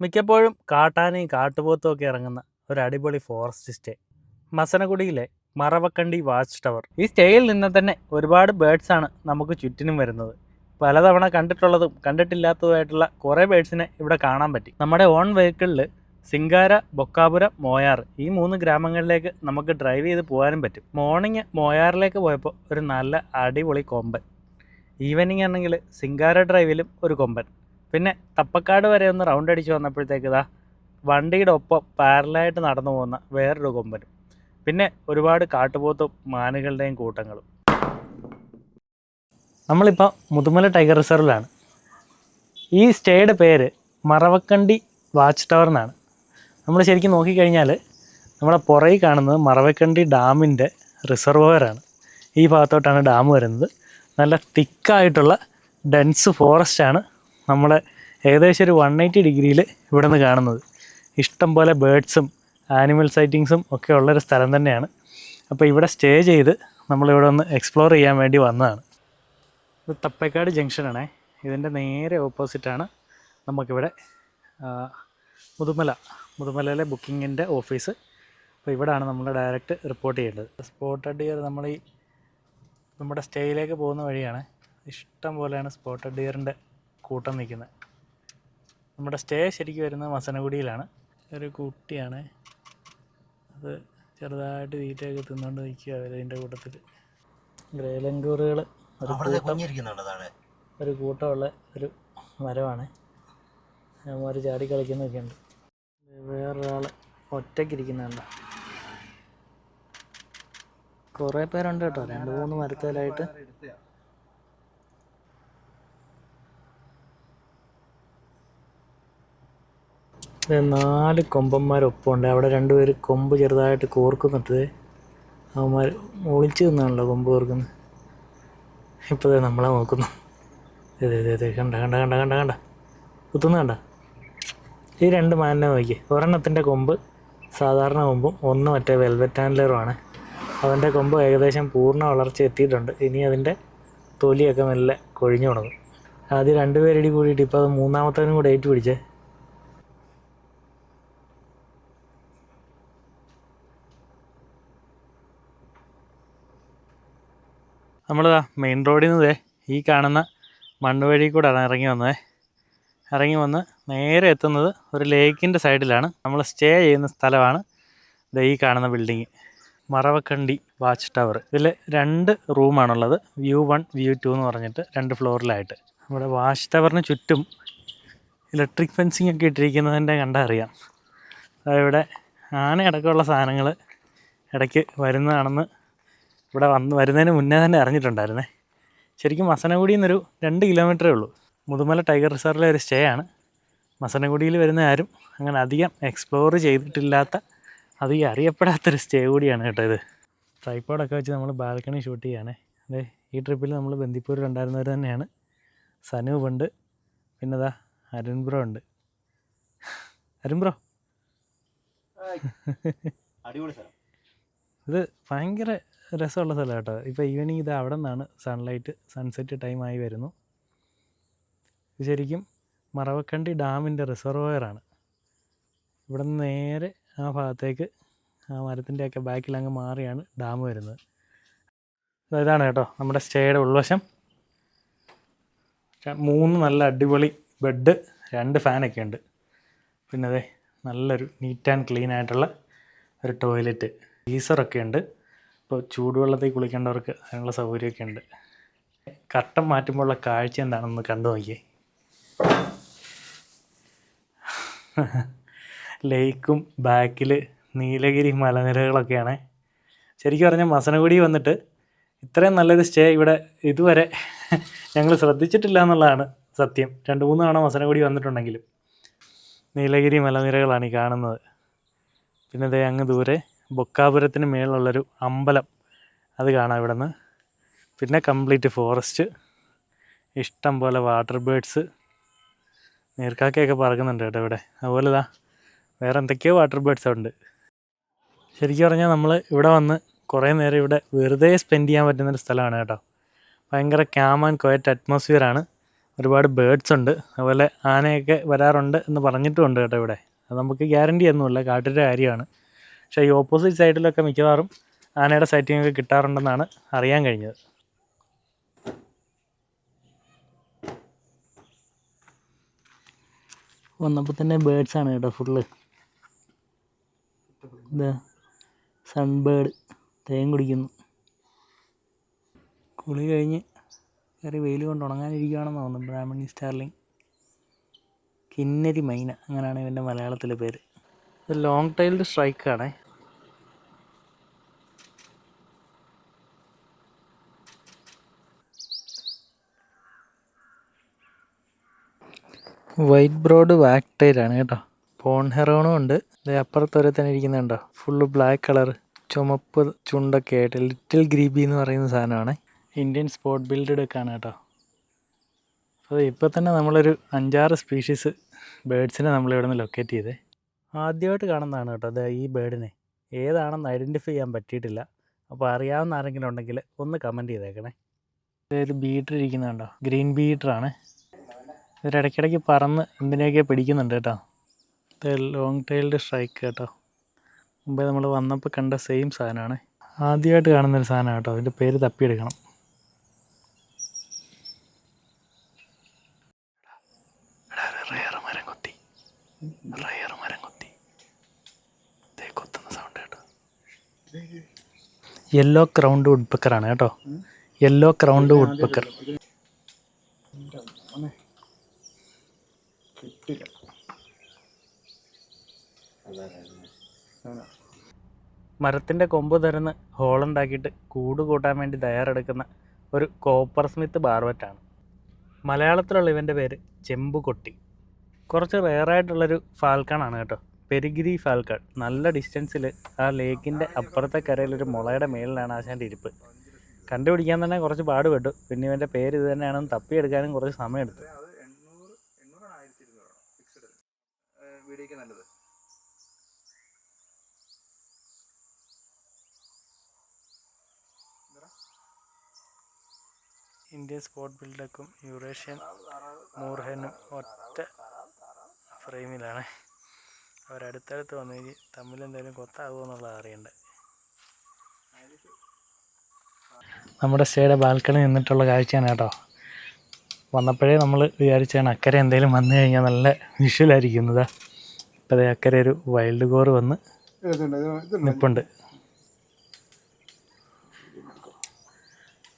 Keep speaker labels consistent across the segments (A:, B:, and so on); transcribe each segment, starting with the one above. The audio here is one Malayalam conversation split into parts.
A: മിക്കപ്പോഴും കാട്ടാനയും കാട്ടുപോത്തും ഒക്കെ ഇറങ്ങുന്ന ഒരു അടിപൊളി ഫോറസ്റ്റ് സ്റ്റേ മസനഗുഡിയിലെ മറവക്കണ്ടി വാച്ച് ടവർ ഈ സ്റ്റേയിൽ നിന്ന് തന്നെ ഒരുപാട് ബേഡ്സ് ആണ് നമുക്ക് ചുറ്റിനും വരുന്നത്. പലതവണ കണ്ടിട്ടുള്ളതും കണ്ടിട്ടില്ലാത്തതുമായിട്ടുള്ള കുറേ ബേഡ്സിനെ ഇവിടെ കാണാൻ പറ്റി. നമ്മുടെ ഓൺ വെഹിക്കിളിൽ സിംഗാര ബൊക്കാപുരം മോയാർ ഈ മൂന്ന് ഗ്രാമങ്ങളിലേക്ക് നമുക്ക് ഡ്രൈവ് ചെയ്ത് പോകാനും പറ്റും. മോർണിംഗ് മോയാറിലേക്ക് പോയപ്പോൾ ഒരു നല്ല അടിപൊളി കൊമ്പൻ. ഈവനിങ് ആണെങ്കിൽ സിംഗാര ഡ്രൈവിലും ഒരു കൊമ്പൻ. പിന്നെ തപ്പക്കാട് വരെ ഒന്ന് റൗണ്ട് അടിച്ച് വന്നപ്പോഴത്തേക്ക് ഇതാ വണ്ടിയുടെ ഒപ്പം പാരലായിട്ട് നടന്നു പോകുന്ന വേറൊരു കൊമ്പനും പിന്നെ ഒരുപാട് കാട്ടുപോത്തും മാനുകളുടെയും കൂട്ടങ്ങളും. നമ്മളിപ്പോൾ മുതുമല ടൈഗർ റിസർവിലാണ് ഈ സ്റ്റേയുടെ പേര് മറവക്കണ്ടി വാച്ച് ടവർ എന്നാണ്. നമ്മൾ ശരിക്കും നോക്കിക്കഴിഞ്ഞാൽ നമ്മുടെ പുറകിൽ കാണുന്നത് മറവക്കണ്ടി ഡാമിന്റെ റിസർവോയറാണ് ഈ ഭാഗത്തോട്ടാണ് ഡാം വരുന്നത്. നല്ല തിക്കായിട്ടുള്ള ഡെൻസ് ഫോറസ്റ്റാണ് നമ്മൾ ഏകദേശം ഒരു വൺ എയ്റ്റി ഡിഗ്രിയിൽ ഇവിടെ നിന്ന് കാണുന്നത്. ഇഷ്ടം പോലെ ബേഡ്സും ആനിമൽ സൈറ്റിങ്സും ഒക്കെ ഉള്ളൊരു സ്ഥലം തന്നെയാണ്. അപ്പോൾ ഇവിടെ സ്റ്റേ ചെയ്ത് നമ്മളിവിടെ ഒന്ന് എക്സ്പ്ലോർ ചെയ്യാൻ വേണ്ടി വന്നതാണ്. ഇത് തപ്പേക്കാട് ജംഗ്ഷനാണേ ഇതിന്റെ നേരെ ഓപ്പോസിറ്റാണ് നമുക്കിവിടെ മുതുമല. മുതുമലയിലെ ബുക്കിങ്ങിന്റെ ഓഫീസ് അപ്പോൾ ഇവിടെയാണ് നമ്മൾ ഡയറക്റ്റ് റിപ്പോർട്ട് ചെയ്യേണ്ടത്. സ്പോട്ടഡ് ഡിയർ നമ്മൾ ഈ നമ്മുടെ സ്റ്റേയിലേക്ക് പോകുന്ന വഴിയാണ്. ഇഷ്ടം പോലെയാണ് സ്പോട്ടഡ് ഡിയറിന്റെ കൂട്ടം നിൽക്കുന്നത്. നമ്മുടെ സ്റ്റേ ശരിക്കും വരുന്നത് മസനഗുഡിയിലാണ്. ഒരു കുട്ടിയാണ്. അത് ചെറുതായിട്ട് തീറ്റയൊക്കെ തിന്നുകൊണ്ട് നിൽക്കുക അവർ ഇതിന്റെ കൂട്ടത്തിൽ. ഗ്രേലങ്കൂറുകൾ ഒരു കൂട്ടം ഒരു കൂട്ടമുള്ള ഒരു മരമാണ്. അവർ ചാടി കളിക്കുന്നൊക്കെ ഉണ്ട്. വേറൊരാൾ ഒറ്റയ്ക്കിരിക്കുന്നുണ്ട്. കുറേ പേരുണ്ട് കേട്ടോ. രണ്ട് മൂന്ന് മരത്തേലായിട്ട്. നാല് കൊമ്പന്മാരൊപ്പമുണ്ട്. അവിടെ രണ്ടുപേർ കൊമ്പ് ചെറുതായിട്ട് കോർക്കുന്നിട്ട് അവന്മാർ ഒളിച്ചു നിന്നാണല്ലോ കൊമ്പ് കോർക്കുന്നത് ഇപ്പോൾ ദേ നമ്മളെ നോക്കുന്നു. അതെ അതെ അതെ കണ്ട കണ്ട കണ്ട കണ്ട കണ്ട. കുത്തുന്ന കണ്ട. ഈ രണ്ട് മാനിനെ നോക്കി ഒരെണ്ണത്തിന്റെ കൊമ്പ് സാധാരണ കൊമ്പും ഒന്ന് മറ്റേ വെൽവെറ്റ് ആൻഡ്ലറുമാണ് അവന്റെ കൊമ്പ് ഏകദേശം പൂർണ വളർച്ച എത്തിയിട്ടുണ്ട്. ഇനി അതിന്റെ തൊലിയൊക്കെ മെല്ലെ കൊഴിഞ്ഞു തുടങ്ങും. ആദ്യം രണ്ടുപേരടി കൂടിയിട്ട് ഇപ്പോൾ അത് മൂന്നാമത്തവനും കൂടെ ഏറ്റു പിടിച്ചേ നമ്മൾ മെയിൻ റോഡിൽ നിന്ന് ഈ കാണുന്ന മണ്ണ് വഴി കൂടെയാണ് ഇറങ്ങി വന്നത് ഇറങ്ങി വന്ന് നേരെ എത്തുന്നത് ഒരു ലേക്കിന്റെ സൈഡിലാണ്. നമ്മൾ സ്റ്റേ ചെയ്യുന്ന സ്ഥലമാണ് ഇത് ഈ കാണുന്ന ബിൽഡിങ് മറവക്കണ്ടി വാച്ച് ടവർ ഇതിൽ രണ്ട് റൂമാണുള്ളത് വ്യൂ വൺ വ്യൂ ടു എന്ന് പറഞ്ഞിട്ട് രണ്ട് ഫ്ലോറിലായിട്ട് നമ്മുടെ വാച്ച് ടവറിന് ചുറ്റും ഇലക്ട്രിക് ഫെൻസിങ് ഒക്കെ ഇട്ടിരിക്കുന്നതിന്റെ കണ്ടറിയാം ഇവിടെ ആനയടക്കമുള്ള സാധനങ്ങൾ ഇടയ്ക്ക് വരുന്നതാണെന്ന് ഇവിടെ വന്ന് വരുന്നതിന് മുന്നേ തന്നെ അറിഞ്ഞിട്ടുണ്ടായിരുന്നേ. ശരിക്കും മസനഗുഡിയിൽ നിന്നൊരു രണ്ട് കിലോമീറ്ററേ ഉള്ളൂ. മുതുമല ടൈഗർ റിസർവിലെ ഒരു സ്റ്റേ ആണ്. മസനഗുഡിയിൽ വരുന്ന ആരും അങ്ങനെ അധികം എക്സ്പ്ലോർ ചെയ്തിട്ടില്ലാത്ത അധികം അറിയപ്പെടാത്തൊരു സ്റ്റേ കൂടിയാണ് കേട്ടോ ഇത്. ട്രൈപ്പോഡൊക്കെ വെച്ച് നമ്മൾ ബാൽക്കണി ഷൂട്ട് ചെയ്യുകയാണേ അതെ ഈ ട്രിപ്പിൽ നമ്മൾ ബന്ദിപ്പൂരിലുണ്ടായിരുന്നവർ തന്നെയാണ്. സനൂപ് ഉണ്ട്. പിന്നെ ദാ അരുൺ ബ്രോ ഉണ്ട്. അരുൺ ബ്രോ?
B: അടിപൊളി സ്ഥലം.
A: ഇത് ഭയങ്കര രസമുള്ള സ്ഥലം കേട്ടോ ഇപ്പോൾ ഈവനിങ് ഇത് അവിടെ നിന്നാണ് സൺലൈറ്റ് സൺസെറ്റ് ടൈമായി വരുന്നു. ശരിക്കും മറവക്കണ്ടി ഡാമിന്റെ റിസർവോയറാണ് ഇവിടെ നിന്ന് നേരെ ആ ഭാഗത്തേക്ക് ആ മരത്തിന്റെയൊക്കെ ബാക്കിൽ അങ്ങ് മാറിയാണ് ഡാം വരുന്നത്. ഇതാണ് കേട്ടോ നമ്മുടെ സ്റ്റേയുടെ ഉൾവശം. മൂന്ന് നല്ല അടിപൊളി ബെഡ് രണ്ട് ഫാനൊക്കെ ഉണ്ട്. പിന്നെ അതെ നല്ലൊരു നീറ്റ് ആൻഡ് ക്ലീൻ ആയിട്ടുള്ള ഒരു ടോയ്ലറ്റ് ഗീസറൊക്കെ ഉണ്ട്. ഇപ്പോൾ ചൂടുവെള്ളത്തിൽ കുളിക്കേണ്ടവർക്ക് അതിനുള്ള സൗകര്യമൊക്കെ ഉണ്ട്. കട്ടൻ മാറ്റുമ്പോഴുള്ള കാഴ്ച എന്താണെന്ന് കണ്ടു നോക്കിയേ. ലേക്കും ബാക്കിൽ നീലഗിരി മലനിരകളൊക്കെയാണ്. ശരിക്കും പറഞ്ഞാൽ മസനഗുഡി വന്നിട്ട് ഇത്രയും നല്ലൊരു സ്റ്റേ ഇവിടെ ഇതുവരെ ഞങ്ങൾ ശ്രദ്ധിച്ചിട്ടില്ല എന്നുള്ളതാണ് സത്യം. രണ്ട് മൂന്ന് തവണ മസനഗുഡി വന്നിട്ടുണ്ടെങ്കിലും നീലഗിരി മലനിരകളാണ് ഈ കാണുന്നത്. പിന്നെ ദേ അങ്ങ് ദൂരെ ബൊക്കാപുരത്തിന് മേളിലുള്ളൊരു അമ്പലം അത് കാണാം ഇവിടെ നിന്ന് പിന്നെ കംപ്ലീറ്റ് ഫോറസ്റ്റ്. ഇഷ്ടം പോലെ വാട്ടർ ബേഡ്സ്. നീർക്കാക്കയൊക്കെ പറക്കുന്നുണ്ട് കേട്ടോ ഇവിടെ. അതുപോലെ ഇതാ വേറെ എന്തൊക്കെയോ വാട്ടർ ബേഡ്സ് ഉണ്ട്. ശരിക്കും പറഞ്ഞാൽ നമ്മൾ ഇവിടെ വന്ന് കുറേ നേരം ഇവിടെ വെറുതെ സ്പെൻഡ് ചെയ്യാൻ പറ്റുന്നൊരു സ്ഥലമാണ് കേട്ടോ. ഭയങ്കര ക്യാം ആൻഡ് ക്വയറ്റ് അറ്റ്മോസ്ഫിയറാണ് ഒരുപാട് ബേഡ്സ് ഉണ്ട്. അതുപോലെ ആനയൊക്കെ വരാറുണ്ട് എന്ന് പറഞ്ഞിട്ടുമുണ്ട് കേട്ടോ ഇവിടെ. അത് നമുക്ക് ഗ്യാരണ്ടി ഒന്നുമില്ല. കാട്ടിന്റെ കാര്യമാണ്. പക്ഷേ ഈ ഓപ്പോസിറ്റ് സൈഡിലൊക്കെ മിക്കവാറും ആനയുടെ സൈറ്റിംഗ് ഒക്കെ കിട്ടാറുണ്ടെന്നാണ് അറിയാൻ കഴിഞ്ഞത്. വന്നപ്പോൾ തന്നെ ബേഡ്സ് ആണ് കേട്ടോ ഫുള്ള് സൺബേഡ് തേൻ കുടിക്കുന്നു. കുളി കഴിഞ്ഞ് കയറി വെയിൽ കൊണ്ട് ഉണങ്ങാനിരിക്കുകയാണെന്ന് തോന്നുന്നു ബ്രാഹ്മണി സ്റ്റാർലിംഗ്. കിന്നരി മൈന അങ്ങനെയാണ് ഇവന്റെ മലയാളത്തിലെ പേര്. ഇത് ലോങ് ടൈൽഡ് സ്ട്രൈക്കാണേ വൈറ്റ് ബ്രോഡ് വാക്ക് ടൈലാണ് കേട്ടോ. പോൺ ഹെറോണും ഉണ്ട്. ഇത് അപ്പുറത്തൊരു തന്നെ ഇരിക്കുന്നുണ്ടോ ഫുള്ള് ബ്ലാക്ക് കളർ ചുമപ്പ് ചുണ്ടൊക്കെ ആയിട്ട് ലിറ്റിൽ ഗ്രീബി എന്ന് പറയുന്ന സാധനമാണ്. ഇന്ത്യൻ സ്പോട്ട് ബിൽഡ് ഒക്കെ കേട്ടോ. അപ്പോൾ ഇപ്പോൾ തന്നെ നമ്മളൊരു അഞ്ചാറ് സ്പീഷീസ് ബേഡ്സിനെ നമ്മളിവിടെ നിന്ന് ലൊക്കേറ്റ് ചെയ്തേ. ആദ്യമായിട്ട് കാണുന്നതാണ് കേട്ടോ. അത് ഈ ബേഡിനെ ഏതാണെന്ന് ഐഡന്റിഫൈ ചെയ്യാൻ പറ്റിയിട്ടില്ല. അപ്പോൾ അറിയാവുന്ന ആരെങ്കിലും ഉണ്ടെങ്കിൽ ഒന്ന് കമന്റ് ചെയ്തേക്കണേ. ഇതൊരു ബീറ്റർ ഇരിക്കുന്നുണ്ടോ ഗ്രീൻ ബീറ്ററാണ് ഇവരിടയ്ക്കിടയ്ക്ക് പറന്ന് എന്തിനെയൊക്കെ പിടിക്കുന്നുണ്ട് കേട്ടോ. ഇത് ലോങ് ടൈൽഡ് സ്ട്രൈക്ക് കേട്ടോ. മുമ്പേ നമ്മൾ വന്നപ്പോൾ കണ്ട സെയിം സാധനമാണ്. ആദ്യമായിട്ട് കാണുന്നൊരു സാധനമാണ് കേട്ടോ. അതിന്റെ പേര് തപ്പിയെടുക്കണം. റയർ മരം കൊത്തി. റയർ മരം കൊത്തി ദേ കൊത്തുന്ന സൗണ്ട് കേട്ടോ യെല്ലോ ക്രൗണ്ട് വുഡ്പക്കറാണ് കേട്ടോ. യെല്ലോ ക്രൗണ്ട് വുഡ്പക്കർ മരത്തിന്റെ കൊമ്പ് തുരന്ന് ഹോളുണ്ടാക്കിയിട്ട് കൂട് കൂട്ടാൻ വേണ്ടി തയ്യാറെടുക്കുന്ന ഒരു കോപ്പർ സ്മിത്ത് ബാർവറ്റാണ്. മലയാളത്തിലുള്ള ഇവന്റെ പേര് ചെമ്പുകൊട്ടി. കുറച്ച് റെയറായിട്ടുള്ളൊരു ഫാൽക്കണാണ് കേട്ടോ. Peregrine falcon. നല്ല ഡിസ്റ്റൻസിൽ ആ ലേക്കിന്റെ അപ്പുറത്തെ കരയിലൊരു മുളയുടെ മേളിലാണ് ആശാന്റെ ഇരിപ്പ്. കണ്ടുപിടിക്കാൻ തന്നെ കുറച്ച് പാടുപെട്ടു. പിന്നെ ഇവന്റെ പേര് ഇത് തന്നെയാണെന്ന് തപ്പിയെടുക്കാനും കുറച്ച് സമയമെടുത്തു. ഇന്ത്യൻ സ്പോട്ട് ബിൽഡക്കും യൂറേഷ്യൻ മൂർഹനും ഒറ്റ ഫ്രെയിമിലാണ്. അവരടുത്തടുത്ത് വന്നു കഴിഞ്ഞ് തമ്മിൽ എന്തെങ്കിലും കൊത്താകുമോ എന്നുള്ളത് അറിയണ്ടേ. നമ്മുടെ സ്റ്റേയുടെ ബാൽക്കണി നിന്നിട്ടുള്ള കാഴ്ചയാണ് കേട്ടോ. വന്നപ്പോഴേ നമ്മൾ വിചാരിച്ചാണ് അക്കരെ എന്തെങ്കിലും വന്നു കഴിഞ്ഞാൽ നല്ല വിഷ്വലായിരിക്കുന്നത്. ഇപ്പോൾ ദേ അക്കരെ ഒരു വൈൽഡ് ഗോർ വന്ന് നിപ്പുണ്ട്.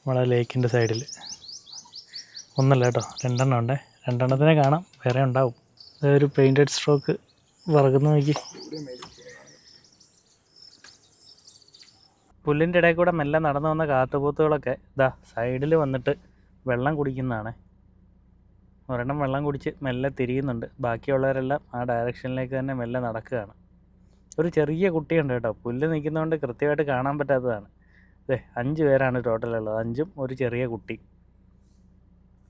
A: നമ്മളെ ലേക്കിന്റെ സൈഡിൽ. ഒന്നല്ല കേട്ടോ രണ്ടെണ്ണം ഉണ്ടേ. രണ്ടെണ്ണത്തിനെ കാണാം വേറെ ഉണ്ടാവും. ഒരു പെയിന്റഡ് സ്ട്രോക്ക് വറകുന്ന നോക്കി. പുല്ലിന്റെ ഇടയിൽ കൂടെ മെല്ലെ നടന്നു വന്ന കാത്തുപോത്തുകളൊക്കെ ഇതാ സൈഡിൽ വന്നിട്ട് വെള്ളം കുടിക്കുന്നതാണ്. ഒരെണ്ണം വെള്ളം കുടിച്ച് മെല്ലെ തിരിയുന്നുണ്ട്. ബാക്കിയുള്ളവരെല്ലാം ആ ഡയറക്ഷനിലേക്ക് തന്നെ മെല്ലെ നടക്കുകയാണ്. ഒരു ചെറിയ കുട്ടിയുണ്ട് കേട്ടോ. പുല്ല് നിൽക്കുന്നതുകൊണ്ട് കൃത്യമായിട്ട് കാണാൻ പറ്റാത്തതാണ്. അതെ അഞ്ച് പേരാണ് ടോട്ടലുള്ളത് അഞ്ചും ഒരു ചെറിയ കുട്ടി.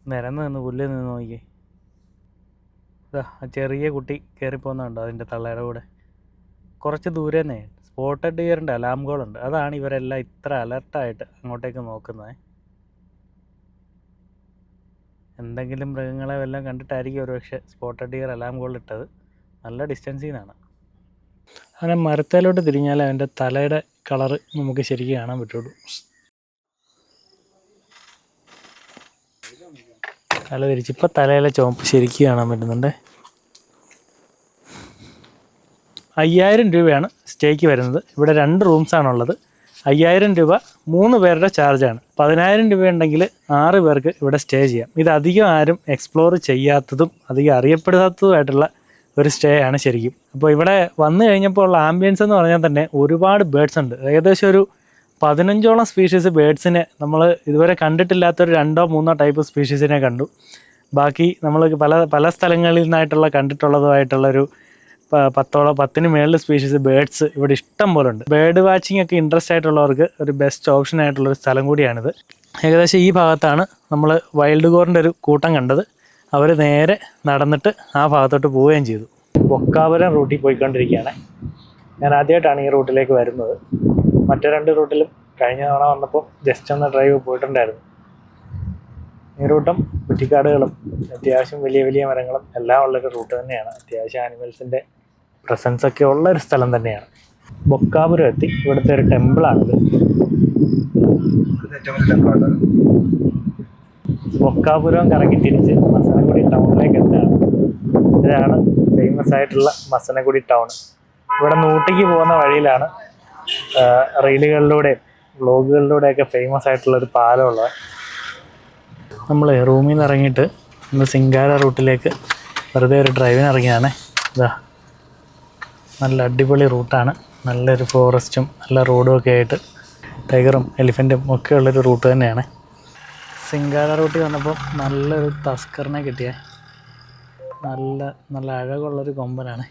A: നിരന്ന് നിന്ന് പുല്ല് നിന്ന് നോക്കി ഇതാ ചെറിയ കുട്ടി കയറിപ്പോകുന്നുണ്ട് അതിന്റെ തള്ളയുടെ കൂടെ? കുറച്ച് ദൂരെ നിന്നേ സ്പോട്ടഡ് ഡിയറിന്റെ അലാം കോളുണ്ട് അതാണ് ഇവരെല്ലാം ഇത്ര അലർട്ടായിട്ട് അങ്ങോട്ടേക്ക് നോക്കുന്നത് എന്തെങ്കിലും മൃഗങ്ങളെ വല്ലതും കണ്ടിട്ടായിരിക്കും ഒരുപക്ഷെ സ്പോട്ടഡ് ഡിയർ അലാം കോൾ ഇട്ടത്. നല്ല ഡിസ്റ്റൻസിൽ നിന്നാണ് അങ്ങനെ മരത്തേലോട്ട് തിരിഞ്ഞാൽ അവന്റെ തലയുടെ കളറ് നമുക്ക് ശരിക്കും കാണാൻ പറ്റുള്ളൂ. തല തിരിച്ച് ഇപ്പം തലയിലെ ചുവപ്പ് ശരിക്കും കാണാൻ പറ്റുന്നുണ്ട്. അയ്യായിരം രൂപയാണ് സ്റ്റേക്ക് വരുന്നത്. ഇവിടെ രണ്ട് റൂംസാണുള്ളത് അയ്യായിരം രൂപ മൂന്ന് പേരുടെ ചാർജാണ് പതിനായിരം രൂപ ഉണ്ടെങ്കിൽ ആറ് പേർക്ക് ഇവിടെ സ്റ്റേ ചെയ്യാം. ഇത് അധികം ആരും എക്സ്പ്ലോർ ചെയ്യാത്തതും അധികം അറിയപ്പെടാത്തതുമായിട്ടുള്ള ഒരു സ്റ്റേ ആണ് ശരിക്കും. അപ്പോൾ ഇവിടെ വന്നു കഴിഞ്ഞപ്പോൾ ഉള്ള ആംബിയൻസ് എന്ന് പറഞ്ഞാൽ തന്നെ ഒരുപാട് ബേഡ്സ് ഉണ്ട്. ഏകദേശം ഒരു പതിനഞ്ചോളം സ്പീഷീസ് ബേഡ്സിനെ നമ്മൾ ഇതുവരെ കണ്ടിട്ടില്ലാത്തൊരു രണ്ടോ മൂന്നോ ടൈപ്പ് സ്പീഷീസിനെ കണ്ടു. ബാക്കി നമ്മൾ പല പല സ്ഥലങ്ങളിൽ നിന്നായിട്ടുള്ള കണ്ടിട്ടുള്ളതുമായിട്ടുള്ളൊരു പത്തോളം പത്തിന് മേളിൽ സ്പീഷീസ് ബേഡ്സ് ഇവിടെ ഇഷ്ടം പോലെ ഉണ്ട് ബേർഡ് വാച്ചിങ് ഒക്കെ ഇൻട്രസ്റ്റ് ആയിട്ടുള്ളവർക്ക് ഒരു ബെസ്റ്റ് ഓപ്ഷൻ ആയിട്ടുള്ള ഒരു സ്ഥലം കൂടിയാണിത്. ഏകദേശം ഈ ഭാഗത്താണ് നമ്മൾ വൈൽഡ് ഗോറിന്റെ ഒരു കൂട്ടം കണ്ടത്. അവർ നേരെ നടന്നിട്ട് ആ ഭാഗത്തോട്ട് പോവുകയും ചെയ്തു. ഒക്കാപുരം റൂട്ടിൽ പോയിക്കൊണ്ടിരിക്കുകയാണ്. ഞാൻ ആദ്യമായിട്ടാണ് ഈ റൂട്ടിലേക്ക് വരുന്നത്. മറ്റു രണ്ട് റൂട്ടിലും കഴിഞ്ഞ തവണ വന്നപ്പോൾ ജസ്റ്റ് ഒന്ന് ഡ്രൈവ് പോയിട്ടുണ്ടായിരുന്നു. ഈ റൂട്ടും കുറ്റിക്കാടുകളും അത്യാവശ്യം വലിയ വലിയ മരങ്ങളും എല്ലാം ഉള്ളൊരു റൂട്ട് തന്നെയാണ്. അത്യാവശ്യം ആനിമൽസിന്റെ പ്രസൻസ് ഒക്കെ ഉള്ള ഒരു സ്ഥലം തന്നെയാണ്. ബൊക്കാപുരം എത്തി. ഇവിടുത്തെ ഒരു ടെമ്പിളാണിത് ബൊക്കാപുരം കറങ്ങി തിരിച്ച് മസനഗുഡി ടൗണിലേക്ക് എത്തുകയാണ്. ഇതാണ് ഫേമസ് ആയിട്ടുള്ള മസനഗുഡി ടൗൺ. ഇവിടെ നൂട്ടിക്ക് പോകുന്ന വഴിയിലാണ് റീലുകളിലൂടെയും വ്ളോഗുകളിലൂടെയൊക്കെ ഫേമസ് ആയിട്ടുള്ള ഒരു പാലമുള്ളത്. നമ്മൾ റൂമിൽ നിന്ന് ഇറങ്ങിയിട്ട് നമ്മൾ സിംഗാര റൂട്ടിലേക്ക് വെറുതെ ഒരു ഡ്രൈവിന് ഇറങ്ങിയാണ് ഇതാ നല്ല അടിപൊളി റൂട്ടാണ്. നല്ലൊരു ഫോറസ്റ്റും നല്ല റോഡും ഒക്കെ ആയിട്ട് ടൈഗറും എലിഫന്റും ഒക്കെ ഉള്ളൊരു റൂട്ട് തന്നെയാണ്. സിംഗാല റൂട്ടിൽ വന്നപ്പോൾ നല്ലൊരു തസ്കറിനെ കിട്ടിയ. നല്ല നല്ല അഴകുള്ളൊരു കൊമ്പനാണ്.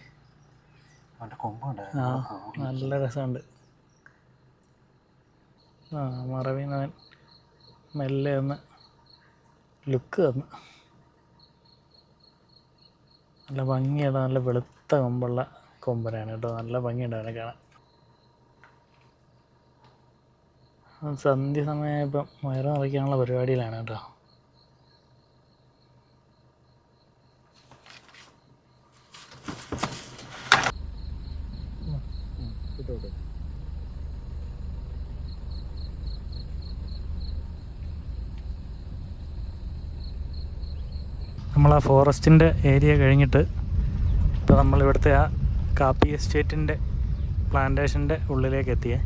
A: ആ നല്ല രസമുണ്ട്. ആ മറവിന്നവൻ മെല്ലെ ഒന്ന് ലുക്ക് തന്നു. നല്ല ഭംഗിയുള്ള നല്ല വെളുത്ത കൊമ്പുള്ള കൊമ്പനാണ് കേട്ടോ. നല്ല ഭംഗിയുണ്ട് അവനെ കാണാൻ സന്ധ്യ സമയമായപ്പം വയറ് നിറയ്ക്കാനുള്ള പരിപാടിയിലാണ് കേട്ടോ. നമ്മൾ ആ ഫോറസ്റ്റിന്റെ ഏരിയ കഴിഞ്ഞിട്ട് ഇപ്പോൾ നമ്മളിവിടുത്തെ ആ കാപ്പി എസ്റ്റേറ്റിന്റെ പ്ലാന്റേഷന്റെ ഉള്ളിലേക്ക് എത്തിയേ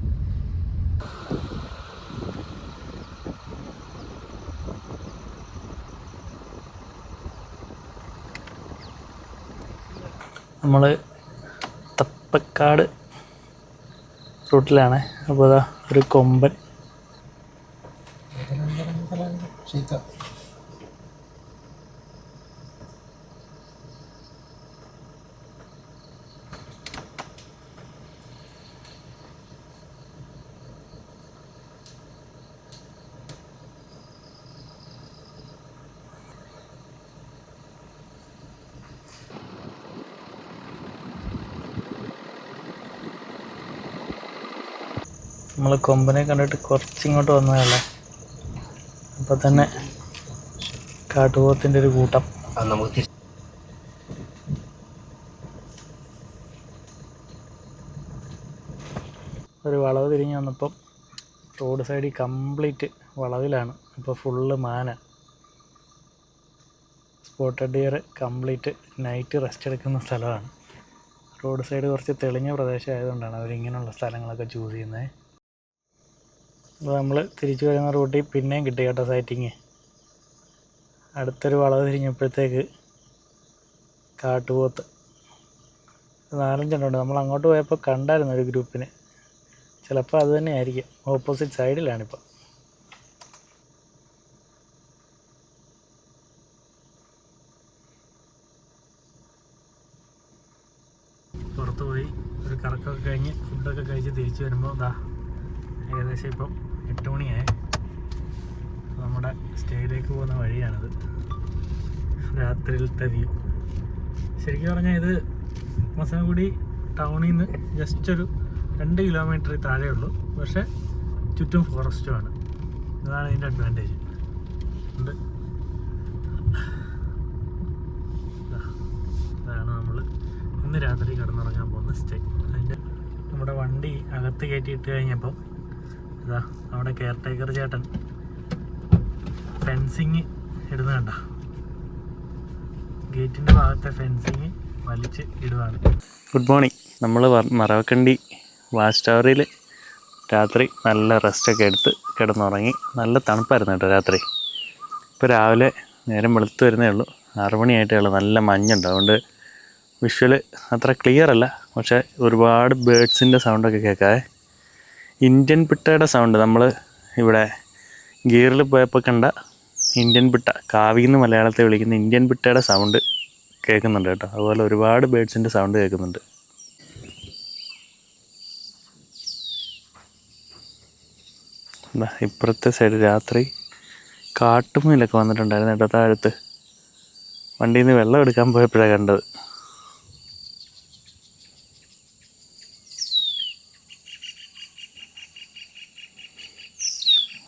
A: നമ്മൾ തപ്പക്കാട് റൂട്ടിലാണ്. അപ്പോൾ ഒരു കൊമ്പൻ. നമ്മൾ കൊമ്പനെ കണ്ടിട്ട് കുറച്ചിങ്ങോട്ട് വന്നതല്ലേ? അപ്പൊ തന്നെ കാട്ടുപോത്തിന്റെ ഒരു കൂട്ടം.
B: നമുക്ക്
A: ഒരു വളവ് തിരിഞ്ഞ് വന്നപ്പം റോഡ് സൈഡിൽ കംപ്ലീറ്റ് വളവിലാണ്. അപ്പോൾ ഫുള്ള് മാന. Spotted deer complete night rest എടുക്കുന്ന സ്ഥലമാണ്. റോഡ് സൈഡ് കുറച്ച് തെളിഞ്ഞ പ്രദേശമായതുകൊണ്ടാണ് അവരിങ്ങനെയുള്ള സ്ഥലങ്ങളൊക്കെ ചൂസ് ചെയ്യുന്നത്. അപ്പോൾ നമ്മൾ തിരിച്ചു വരുന്ന റൂട്ടിൽ പിന്നെയും കിട്ടി കേട്ടോ സൈറ്റിങ് അടുത്തൊരു വളവ് തിരിഞ്ഞപ്പോഴത്തേക്ക് കാട്ടുപോത്ത്. നാലഞ്ചെണ്ണം ഉണ്ട് നമ്മൾ അങ്ങോട്ട് പോയപ്പോൾ കണ്ടായിരുന്നു ഒരു ഗ്രൂപ്പിന്. ചിലപ്പോൾ അത് തന്നെ ആയിരിക്കും ഓപ്പോസിറ്റ് സൈഡിലാണിപ്പോൾ പുറത്ത് പോയി ഒരു കറക്കമൊക്കെ കഴിഞ്ഞ് ഫുഡൊക്കെ കഴിച്ച് തിരിച്ചു വരുമ്പോൾ എന്താ ഏകദേശം ഇപ്പം എട്ട് മണിയായി നമ്മുടെ സ്റ്റേയിലേക്ക് പോകുന്ന വഴിയാണിത്. രാത്രിയിലത്തെ വ്യൂ. ശരിക്കും പറഞ്ഞാൽ ഇത് മസനഗുഡി ടൗണിൽ നിന്ന് ജസ്റ്റ് ഒരു രണ്ട് കിലോമീറ്റർ താഴെ ഉള്ളൂ. പക്ഷേ ചുറ്റും ഫോറസ്റ്റുമാണ് ഇതാണ് ഇതിന്റെ അഡ്വാന്റേജ് ഉണ്ട്. അതാണ് നമ്മൾ ഇന്ന് രാത്രി കിടന്നുറങ്ങാൻ പോകുന്ന സ്റ്റേ അതിന്റെ നമ്മുടെ വണ്ടി അകത്ത് കയറ്റി ഇട്ട് കഴിഞ്ഞപ്പം ഇതാ നമ്മുടെ കെയർ ടേക്കർ ചേട്ടൻ. ഫെൻസിങ് ഇടുന്ന കണ്ട. ഗേറ്റിന്റെ ഭാഗത്തെ ഫെൻസിങ് വലിച്ച് ഇടുവാണ്. ഗുഡ് മോർണിംഗ് നമ്മൾ മറവക്കണ്ടി വാച്ച് ടവറിൽ രാത്രി നല്ല റെസ്റ്റൊക്കെ എടുത്ത് കിടന്നുറങ്ങി. നല്ല തണുപ്പായിരുന്നു കേട്ടോ രാത്രി. ഇപ്പോൾ രാവിലെ നേരം വെളുത്ത് വരുന്നേ ഉള്ളൂ. ആറു മണിയായിട്ടേ ഉള്ളൂ. നല്ല മഞ്ഞുണ്ട്. അതുകൊണ്ട് വിഷ്വൽ അത്ര ക്ലിയർ അല്ല. പക്ഷേ ഒരുപാട് ബേഡ്സിന്റെ സൗണ്ടൊക്കെ കേൾക്കാതെ ഇന്ത്യൻ പിട്ടയുടെ സൗണ്ട് നമ്മൾ ഇവിടെ ഗിയറിൽ പോയപ്പോൾ കണ്ട ഇന്ത്യൻ പിട്ട കാവിന്ന് മലയാളത്തിൽ വിളിക്കുന്ന ഇന്ത്യൻ പിട്ടയുടെ സൗണ്ട് കേൾക്കുന്നുണ്ട് കേട്ടോ. അതുപോലെ ഒരുപാട് ബേഡ്സിന്റെ സൗണ്ട് കേൾക്കുന്നുണ്ട്. ഇപ്പുറത്തെ സൈഡ് രാത്രി കാട്ടുമുയിലൊക്കെ വന്നിട്ടുണ്ടായിരുന്നു കേട്ടോ താഴത്ത്. വണ്ടിയിൽ നിന്ന് വെള്ളം എടുക്കാൻ പോയപ്പോഴാണ് കണ്ടത്.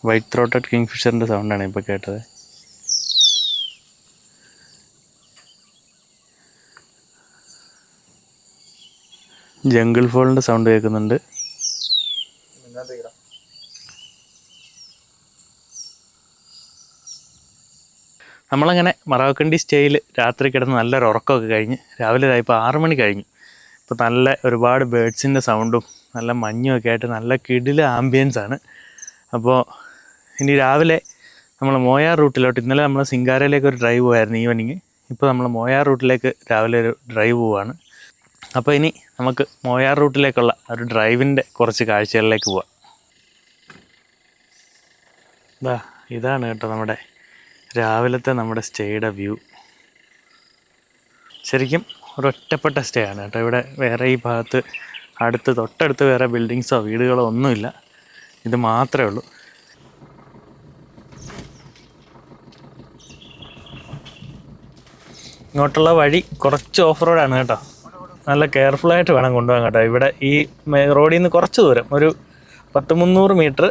A: വൈറ്റ് ത്രോട്ടഡ് കിങ് ഫിഷറിന്റെ സൗണ്ടാണ് ഇപ്പോൾ കേട്ടത്. ജംഗിൾ ഫോളിന്റെ സൗണ്ട് കേൾക്കുന്നുണ്ട്. നമ്മളങ്ങനെ മറാക്കണ്ടി സ്റ്റേയിൽ രാത്രി കിടന്ന് നല്ലൊരു ഉറക്കമൊക്കെ കഴിഞ്ഞ് രാവിലെ ഇപ്പോൾ ആറു മണി കഴിഞ്ഞു. ഇപ്പോൾ നല്ല ഒരുപാട് ബേഡ്സിന്റെ സൗണ്ടും നല്ല മഞ്ഞുമൊക്കെ ആയിട്ട് നല്ല കിടില ആംബിയൻസ് ആണ്. അപ്പോൾ ഇനി രാവിലെ നമ്മൾ മോയാർ റൂട്ടിലോട്ട് ഇന്നലെ നമ്മൾ സിംഗാരയിലേക്ക് ഒരു ഡ്രൈവ് പോയായിരുന്നു ഈവനിങ് ഇപ്പോൾ നമ്മൾ മോയാർ റൂട്ടിലേക്ക് രാവിലെ ഒരു ഡ്രൈവ് പോവാണ്. അപ്പോൾ ഇനി നമുക്ക് മോയാർ റൂട്ടിലേക്കുള്ള ഒരു ഡ്രൈവിന്റെ കുറച്ച് കാഴ്ചകളിലേക്ക് പോവാം. ഇതാ ഇതാണ് കേട്ടോ നമ്മുടെ രാവിലത്തെ നമ്മുടെ സ്റ്റേയുടെ വ്യൂ ശരിക്കും ഒരൊറ്റപ്പെട്ട സ്റ്റേ ആണ് കേട്ടോ. ഇവിടെ വേറെ ഈ ഭാഗത്ത് അടുത്ത് തൊട്ടടുത്ത് വേറെ ബിൽഡിങ്സോ വീടുകളോ ഒന്നുമില്ല. ഇത് മാത്രമേ ഉള്ളൂ. ഇങ്ങോട്ടുള്ള വഴി കുറച്ച് ഓഫ് റോഡാണ് കേട്ടോ. നല്ല കെയർഫുൾ ആയിട്ട് വേണം കൊണ്ടുപോകാൻ കേട്ടോ. ഇവിടെ ഈ റോഡിൽ നിന്ന് കുറച്ച് ദൂരം ഒരു പത്ത് മുന്നൂറ് മീറ്റർ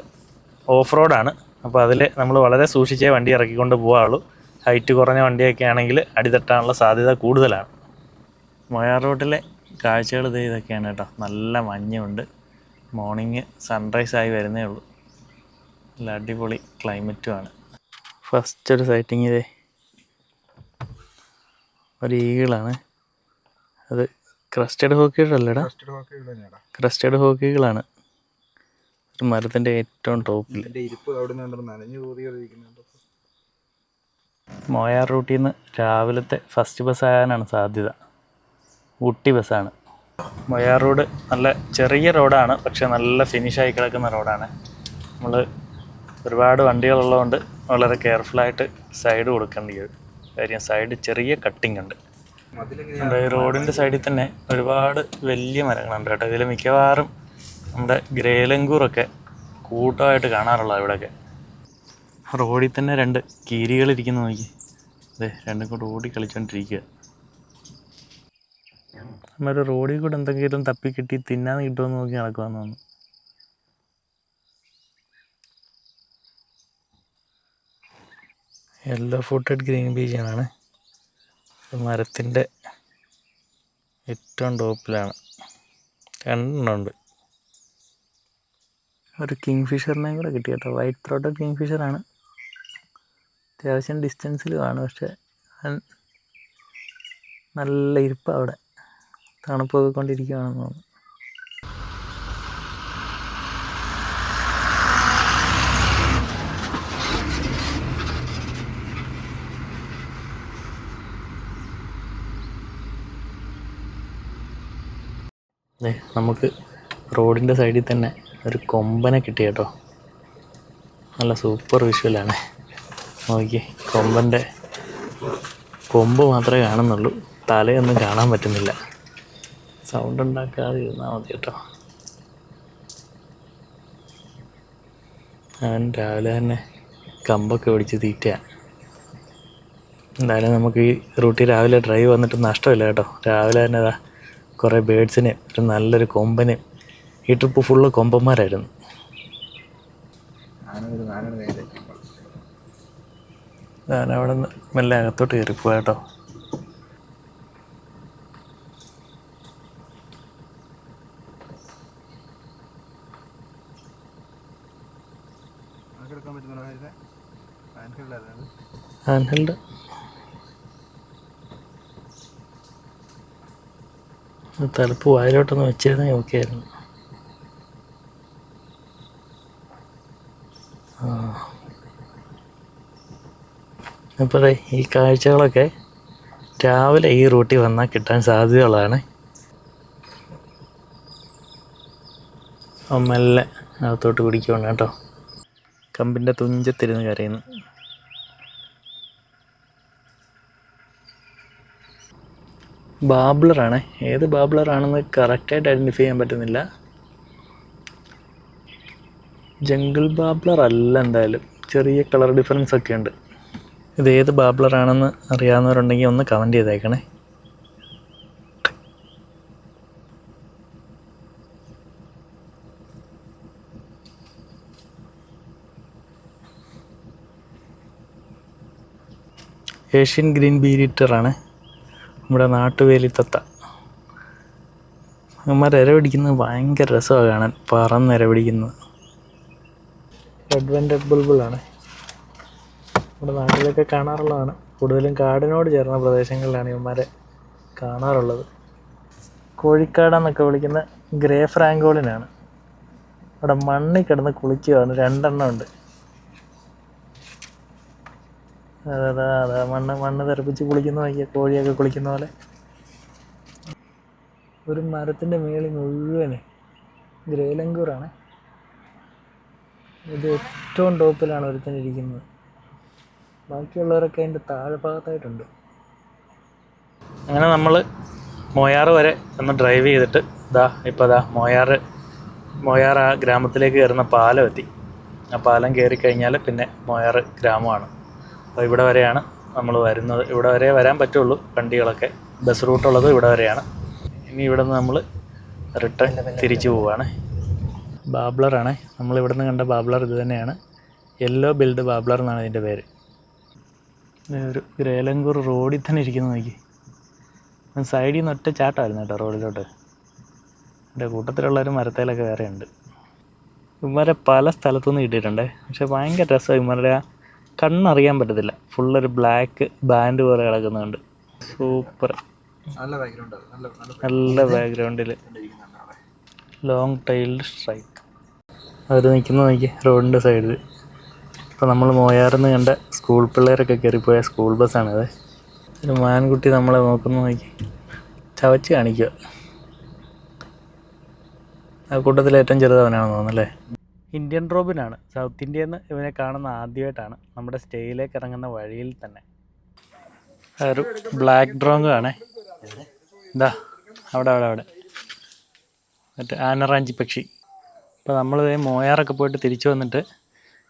A: ഓഫ് റോഡാണ് അപ്പോൾ അതിൽ നമ്മൾ വളരെ സൂക്ഷിച്ചേ വണ്ടി ഇറക്കിക്കൊണ്ട് പോകാവുള്ളൂ ഹൈറ്റ് കുറഞ്ഞ വണ്ടിയൊക്കെ ആണെങ്കിൽ അടിതട്ടാനുള്ള സാധ്യത കൂടുതലാണ്. മൊയാർ റോഡിലെ കാഴ്ചകൾ ഇത് ഇതൊക്കെയാണ് കേട്ടോ. നല്ല മഞ്ഞുണ്ട്. മോർണിംഗ് സൺറൈസ് ആയി വരുന്നേ ഉള്ളൂ. നല്ല അടിപൊളി ക്ലൈമറ്റുമാണ് ഫസ്റ്റ് ഒരു സൈറ്റിങ് ഇതേ. ഒരു ഈഗിളാണ്. അത് ക്രസ്റ്റഡ് ഹോക്കികളല്ലേടാ ക്രസ്റ്റഡ് ഹോക്കികളാണ് ഒരു മരത്തിന്റെ ഏറ്റവും ടോപ്പിൽ മോയാർ റൂട്ടിൽ നിന്ന് രാവിലത്തെ ഫസ്റ്റ് ബസ് ആകാനാണ് സാധ്യത. ഊട്ടി ബസ്സാണ് മൊയാർ റോഡ് നല്ല ചെറിയ റോഡാണ് പക്ഷെ നല്ല ഫിനിഷായി കിടക്കുന്ന റോഡാണ് നമ്മൾ ഒരുപാട് വണ്ടികളുള്ളതുകൊണ്ട് വളരെ കെയർഫുള്ളായിട്ട് സൈഡ് കൊടുക്കേണ്ടി വരും. കാര്യം സൈഡ് ചെറിയ കട്ടിങ് ഉണ്ട്. നമ്മുടെ റോഡിന്റെ സൈഡിൽ തന്നെ ഒരുപാട് വലിയ മരങ്ങളുണ്ട് കേട്ടോ. ഇതിൽ മിക്കവാറും നമ്മുടെ ഗ്രേലങ്കൂറൊക്കെ കൂട്ടമായിട്ട് കാണാറുള്ള ഇവിടെയൊക്കെ റോഡിൽ തന്നെ രണ്ട് കീരികളിരിക്കുന്ന നോക്കി. അതെ രണ്ടും കൂടെ ഓടി കളിച്ചോണ്ടിരിക്കുക. നമ്മൾ റോഡിൽ കൂടെ എന്തെങ്കിലും തപ്പി കിട്ടി തിന്നാൻ കിട്ടുമെന്ന് നോക്കി നടക്കുവാന്ന് തോന്നുന്നു. യെല്ലോ ഫുട്ടഡ് ഗ്രീൻ ബീജാണ് മരത്തിന്റെ ഏറ്റവും ടോപ്പിലാണ്. രണ്ടെണ്ണമുണ്ട്. ഒരു കിങ് ഫിഷറിനെയും കൂടെ കിട്ടി കേട്ടോ. വൈറ്റ് ത്രോട്ടഡ് കിങ് ഫിഷറാണ് അത്യാവശ്യം കാണും പക്ഷെ നല്ല ഇരിപ്പ് അവിടെ. തണുപ്പൊക്കെ കൊണ്ടിരിക്കുകയാണെന്ന് തോന്നുന്നു. നമുക്ക് റോഡിന്റെ സൈഡിൽ തന്നെ ഒരു കൊമ്പനെ കിട്ടി കേട്ടോ. നല്ല സൂപ്പർ വിഷ്വലാണ് നോക്കി കൊമ്പന്റെ കൊമ്പ് മാത്രമേ കാണുന്നുള്ളൂ. തലയൊന്നും കാണാൻ പറ്റുന്നില്ല. സൗണ്ട് ഉണ്ടാക്കാതെ ഇരുന്നാൽ മതി കേട്ടോ. അവൻ രാവിലെ തന്നെ കമ്പൊക്കെ പിടിച്ച് തീറ്റ എന്തായാലും നമുക്ക് ഈ റൂട്ടിൽ രാവിലെ ഡ്രൈവ് വന്നിട്ട് നഷ്ടമില്ല കേട്ടോ. രാവിലെ തന്നെ അതാ കുറേ ബേഡ്സിനെ ഒരു നല്ലൊരു കൊമ്പനെ. ഈ ട്രിപ്പ് ഫുള്ള് കൊമ്പന്മാരായിരുന്നു. അവിടെ നിന്ന് മെല്ലെ അകത്തോട്ട് കയറി പോവാ കേട്ടോ.
B: ഹാൻഡ് എടുക്കാൻ
A: തലപ്പ് വായിലോട്ടൊന്ന് വെച്ചിരുന്ന ഓക്കെ ആയിരുന്നു. അപ്പോൾ ഈ കാഴ്ചകളൊക്കെ രാവിലെ ഈ റൂട്ടിൽ വന്നാൽ കിട്ടാൻ സാധ്യതയുള്ളതാണ്. മെല്ലെ അകത്തോട്ട് പിടിക്കുവാണ് കേട്ടോ. കമ്പിന്റെ തുഞ്ചത്തിരുന്ന് കരയുന്നു. ബാബ്ലറാണ്. ഏത് ബാബ്ലറാണെന്ന് കറക്റ്റായിട്ട് ഐഡന്റിഫൈ ചെയ്യാൻ പറ്റുന്നില്ല. ജംഗിൾ ബാബ്ലർ അല്ല എന്തായാലും. ചെറിയ കളർ ഡിഫറൻസ് ഒക്കെ ഉണ്ട്. ഇത് ഏത് ബാബ്ലറാണെന്ന് അറിയാവുന്നവരുണ്ടെങ്കിൽ ഒന്ന് കമന്റ് ചെയ്തേക്കണേ. ഏഷ്യൻ ഗ്രീൻ ബീരിറ്ററാണ് നമ്മുടെ നാട്ടുവേലിത്തത്ത തത്ത. ഇര പിടിക്കുന്നത് ഭയങ്കര രസമാണ് കാണാൻ. പറന്ന് ഇര പിടിക്കുന്നത്. റെഡ് നമ്മുടെ നാട്ടിലൊക്കെ കാണാറുള്ളതാണ്. കൂടുതലും കാടിനോട് ചേർന്ന പ്രദേശങ്ങളിലാണ് ഇവന്മാരെ കാണാറുള്ളത്. കോഴിക്കാടെന്നൊക്കെ വിളിക്കുന്ന ഗ്രേ ഫ്രാങ്കോളിനാണ്. അവിടെ മണ്ണിൽ കിടന്ന് കുളിക്കുകയാണ് രണ്ടെണ്ണം ഉണ്ട് അതെ അതെ മണ്ണ് മണ്ണ് തെറിപ്പിച്ച് കുളിക്കുന്ന നോക്കിയ കോഴിയൊക്കെ കുളിക്കുന്ന പോലെ. ഒരു മരത്തിന്റെ മേളിൽ മുഴുവൻ ഗ്രേലങ്കൂറാണ് ഇത് ഏറ്റവും ടോപ്പിലാണ് ഒരുത്തൻ ഇരിക്കുന്നത്. ബാക്കിയുള്ളവരൊക്കെ അതിന്റെ താഴെ ഭാഗത്തായിട്ടുണ്ട് അങ്ങനെ നമ്മൾ മോയാറ് വരെ ഒന്ന് ഡ്രൈവ് ചെയ്തിട്ട് ഇതാ ഇപ്പോൾ ഇതാ മോയാറ് മോയാർ ആ ഗ്രാമത്തിലേക്ക് കയറുന്ന പാലം എത്തി. ആ പാലം കയറി കഴിഞ്ഞാൽ പിന്നെ മോയാറ് ഗ്രാമമാണ്. അപ്പോൾ ഇവിടെ വരെയാണ് നമ്മൾ വരുന്നത്. ഇവിടെ വരെ വരാൻ പറ്റുള്ളൂ വണ്ടികളൊക്കെ. ബസ് റൂട്ടുള്ളത് ഇവിടെ വരെയാണ്. ഇനി ഇവിടെ നിന്ന് നമ്മൾ റിട്ടേൺ തിരിച്ചു പോവുകയാണ് ബാബ്ലറാണ്. നമ്മൾ ഇവിടെ നിന്ന് കണ്ട ബാബ്ലർ ഇത് തന്നെയാണ്. യെല്ലോ ബിൽഡ് ബാബ്ലർ എന്നാണ് ഇതിന്റെ പേര്. ഒരു ഗ്രേലങ്കൂർ റോഡിൽ തന്നെ ഇരിക്കുന്നു നോക്കി. സൈഡിൽ നിന്ന് ഒറ്റ ചാട്ടമായിരുന്നു കേട്ടോ റോഡിലോട്ട്. എന്റെ കൂട്ടത്തിലുള്ള ഒരു മരത്തേലൊക്കെ വേറെ ഉണ്ട് ഇവരെ പല സ്ഥലത്തുനിന്ന് കിട്ടിയിട്ടുണ്ട്. പക്ഷെ ഭയങ്കര രസമാണ് ഇവരുടെ ആ കണ്ണറിയാൻ പറ്റത്തില്ല. ഫുള്ളൊരു ബ്ലാക്ക് ബാൻഡ് പോലെ കിടക്കുന്നുണ്ട്. സൂപ്പർ
B: നല്ല
A: ബാക്ക്ഗ്രൗണ്ടിൽ ലോങ് ടൈൽഡ് സ്ട്രൈക്ക് അവർ നിൽക്കുന്ന നോക്കി റോഡിന്റെ സൈഡിൽ ഇപ്പോൾ നമ്മൾ മോയാറിന്ന് കണ്ട സ്കൂൾ പിള്ളേരൊക്കെ കയറിപ്പോയ സ്കൂൾ ബസ്സാണിത് ഒരു മാൻകുട്ടി നമ്മളെ നോക്കുന്നു നോക്കി. ചവച്ച് കാണിക്കുക. ആ കൂട്ടത്തിൽ ഏറ്റവും ചെറുതവനാണെന്ന് തോന്നുന്നല്ലേ ഇന്ത്യൻ റോബിനാണ്. സൗത്ത് ഇന്ത്യയിൽ നിന്ന് ഇവനെ കാണുന്ന ആദ്യമായിട്ടാണ് നമ്മുടെ സ്റ്റേയിലേക്ക് ഇറങ്ങുന്ന വഴിയിൽ തന്നെ. ഒരു ബ്ലാക്ക് ഡ്രോങ് ആണേ. ഇതാ അവിടെ അവിടെ അവിടെ. മറ്റേ ആനറാഞ്ചി പക്ഷി. അപ്പോൾ നമ്മൾ മോയാറൊക്കെ പോയിട്ട് തിരിച്ചു വന്നിട്ട്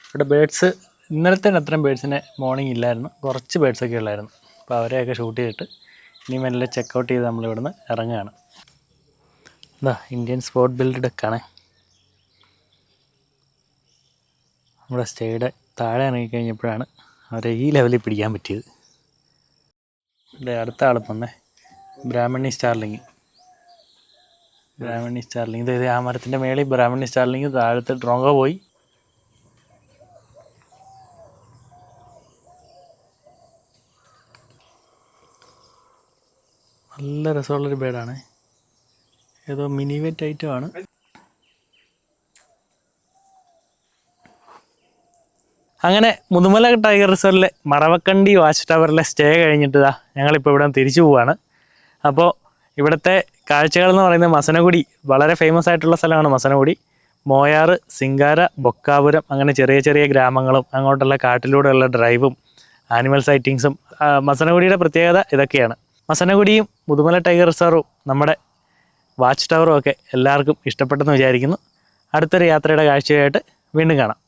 A: ഇവിടെ ബേഡ്സ് ഇന്നലത്തെ അത്രയും ബേഡ്സിനെ മോർണിംഗ് ഇല്ലായിരുന്നു. കുറച്ച് ബേഡ്സൊക്കെ ഉള്ളായിരുന്നു. അപ്പോൾ അവരെയൊക്കെ ഷൂട്ട് ചെയ്തിട്ട് ഇനി മെല്ലെ ചെക്കൗട്ട് ചെയ്ത് നമ്മളിവിടുന്ന് ഇറങ്ങുകയാണ്. ഇതാ ഇന്ത്യൻ സ്പോട്ട് ബിൽഡ് ഡെക്കാണ് നമ്മുടെ സ്റ്റേയുടെ താഴെ ഇറങ്ങിക്കഴിഞ്ഞപ്പോഴാണ് അവരെ ഈ ലെവലിൽ പിടിക്കാൻ പറ്റിയത്. ഇവിടെ അടുത്ത ആൾ വന്നേ. ബ്രാഹ്മണി സ്റ്റാർലിങ് ബ്രാഹ്മണി സ്റ്റാർലിങ് ഇത് ആ മരത്തിന്റെ മേളിൽ ബ്രാഹ്മണി സ്റ്റാർലിങ് താഴത്തെ ഡ്രോങ്ക പോയി. നല്ല രസമുള്ളൊരു ബേഡാണ് ഏതോ മിനിവേറ്റ് ഐറ്റമാണ് അങ്ങനെ മുതുമല ടൈഗർ റിസർവിലെ മറവക്കണ്ടി വാച്ച് ടവറിലെ സ്റ്റേ കഴിഞ്ഞിട്ട് ഇതാ ഞങ്ങളിപ്പോൾ ഇവിടെ തിരിച്ചു പോവാണ്. അപ്പോൾ ഇവിടുത്തെ കാഴ്ചകൾ എന്ന് പറയുന്നത് മസനഗുടി വളരെ ഫേമസ് ആയിട്ടുള്ള സ്ഥലമാണ് മസനഗുടി മോയാർ സിംഗാര ബൊക്കാപുരം അങ്ങനെ ചെറിയ ചെറിയ ഗ്രാമങ്ങളും അങ്ങോട്ടുള്ള കാട്ടിലൂടെയുള്ള ഡ്രൈവും ആനിമൽ സൈറ്റിങ്സും മസനഗുടിയുടെ പ്രത്യേകത ഇതൊക്കെയാണ്. മസനഗുടിയും മുതുമല ടൈഗർ റിസർവും നമ്മുടെ വാച്ച് ടവറും ഒക്കെ എല്ലാവർക്കും ഇഷ്ടപ്പെട്ടെന്ന് വിചാരിക്കുന്നു. അടുത്തൊരു യാത്രയുടെ കാഴ്ചയായിട്ട് വീണ്ടും കാണാം.